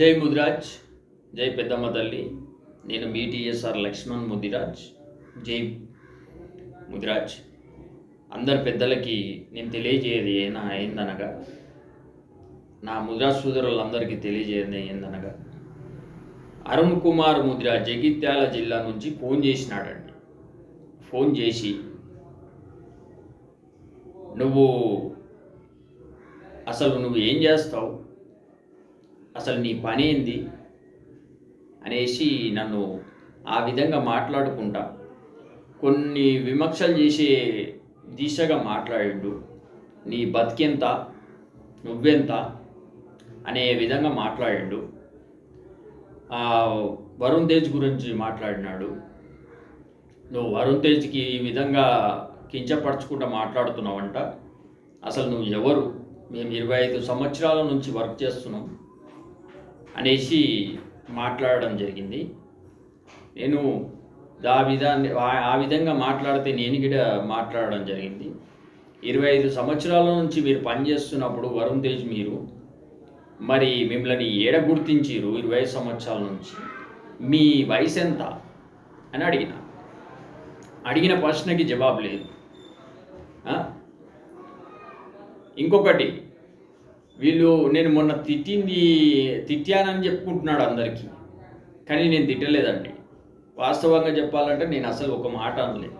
జై ముదిరాజ్ జై పెద్దమ్మ తల్లి. నేను మీ టీఎస్ఆర్ లక్ష్మణ్ ముదిరాజ్. జై ముదిరాజ్. అందరు పెద్దలకి నేను తెలియజేయది ఏనా ఏందనగా నా ముదిరాజ్ సోదరులందరికీ తెలియజేయది ఏందనగా అరుణ్ కుమార్ ముద్ర జగిత్యాల జిల్లా నుంచి ఫోన్ చేసినాడండి. ఫోన్ చేసి నువ్వు అసలు నువ్వు ఏం చేస్తావు? అసలు నీ పని ఏంది? అనేసి నన్ను ఆ విధంగా మాట్లాడుకుంటా. కొన్ని విమర్శలు చేసే దిశగా మాట్లాడిండు. నీ బతికెంత? నువ్వెంత? అనే విధంగా మాట్లాడిండు. వరుణ్ తేజ్ గురించి మాట్లాడినాడు. నువ్వు వరుణ్ తేజ్కి ఈ విధంగా కించపరచుకుంటూ మాట్లాడుతున్నావంట. అసలు నువ్వు ఎవరు? మేము ఇరవై ఐదు సంవత్సరాల నుంచి వర్క్ చేస్తున్నాం. అనేసి మాట్లాడడం జరిగింది. నేను ఆ విధాన్ని ఆ- విధంగా మాట్లాడితే నేను కూడా మాట్లాడడం జరిగింది. ఇరవై ఐదు సంవత్సరాల నుంచి మీరు పనిచేస్తున్నప్పుడు వరుణ్ తేజ్ మీరు మరి మిమ్మల్ని ఏడ గుర్తించిరు ఇరవై ఐదు సంవత్సరాల నుంచి? మీ వయసు ఎంత? అని అడిగిన. అడిగిన ప్రశ్నకి జవాబు లేదు. ఇంకొకటి వీళ్ళు నేను మొన్న తిట్టింది తిట్టానని చెప్పుకుంటున్నాడు అందరికీ. కానీ నేను తిట్టలేదండి. వాస్తవంగా చెప్పాలంటే నేను అసలు ఒక మాట అనలేదు.